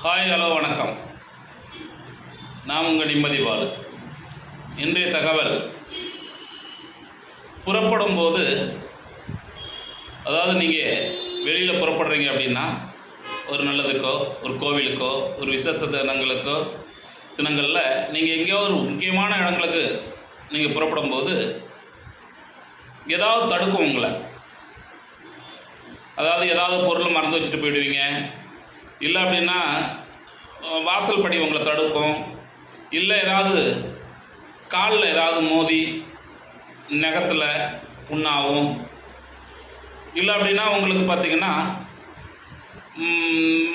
Hi hello வணக்கம். நான் உங்கள் நிம்மதி பாலு இன்றைய தகவல். புறப்படும் போது அதாவது நீங்கள் வெளியில் புறப்படுறீங்க அப்படின்னா ஒரு நல்லதுக்கோ ஒரு கோவிலுக்கோ ஒரு விசேஷ தினங்களுக்கோ தினங்களில் நீங்கள் எங்கேயோ ஒரு முக்கியமான இடங்களுக்கு நீங்கள் புறப்படும் போது ஏதாவது தடுக்கும் உங்களை. அதாவது ஏதாவது பொருள் மறந்து வச்சுட்டு போயிடுவீங்க. இல்லை அப்படின்னா வாசல் படி உங்களை தடுக்கும். இல்லை ஏதாவது காலில் ஏதாவது மோதி நகத்தில் புண்ணாகும் இல்லை அப்படின்னா உங்களுக்கு பார்த்தீங்கன்னா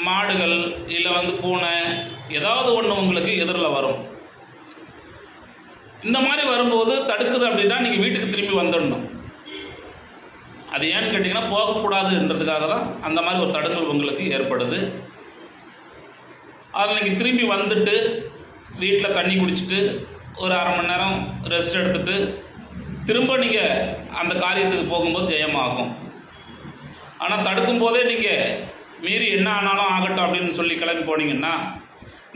மாடுகள் இல்லை வந்து பூனை ஏதாவது ஒன்று உங்களுக்கு எதிரில் வரும். இந்த மாதிரி வரும்போது தடுக்குது அப்படின்னா நீங்கள் வீட்டுக்கு திரும்பி வந்துடணும். அது ஏன்னு கேட்டிங்கன்னா போகக்கூடாதுன்றதுக்காக தான் அந்த மாதிரி ஒரு தடுங்கல் உங்களுக்கு ஏற்படுது. அதில் நீங்கள் திரும்பி வந்துட்டு வீட்டில் தண்ணி குடிச்சிட்டு ஒரு அரை மணி நேரம் ரெஸ்ட் எடுத்துட்டு திரும்ப நீங்கள் அந்த காரியத்துக்கு போகும்போது ஜெயமாகும். ஆனால் தடுக்கும் போதே நீங்கள் மீறி என்ன ஆனாலும் ஆகட்டும் அப்படின்னு சொல்லி கிளம்பி போனீங்கன்னா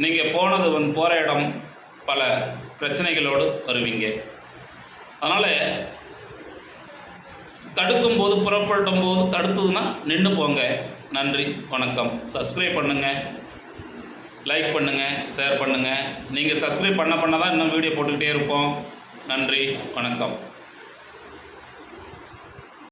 நீங்கள் போனது வந்து போகிற இடம் பல பிரச்சனைகளோடு வருவீங்க. அதனால் தடுக்கும் போது புறப்படும் போது தடுத்ததுன்னா நின்று போங்க. நன்றி வணக்கம். சப்ஸ்கிரைப் பண்ணுங்கள் லைக் பண்ணுங்கள் ஷேர் பண்ணுங்கள் நீங்கள் சப்ஸ்கிரைப் பண்ண பண்ண தான் இன்னும் வீடியோ போட்டுக்கிட்டே இருப்போம். நன்றி வணக்கம்.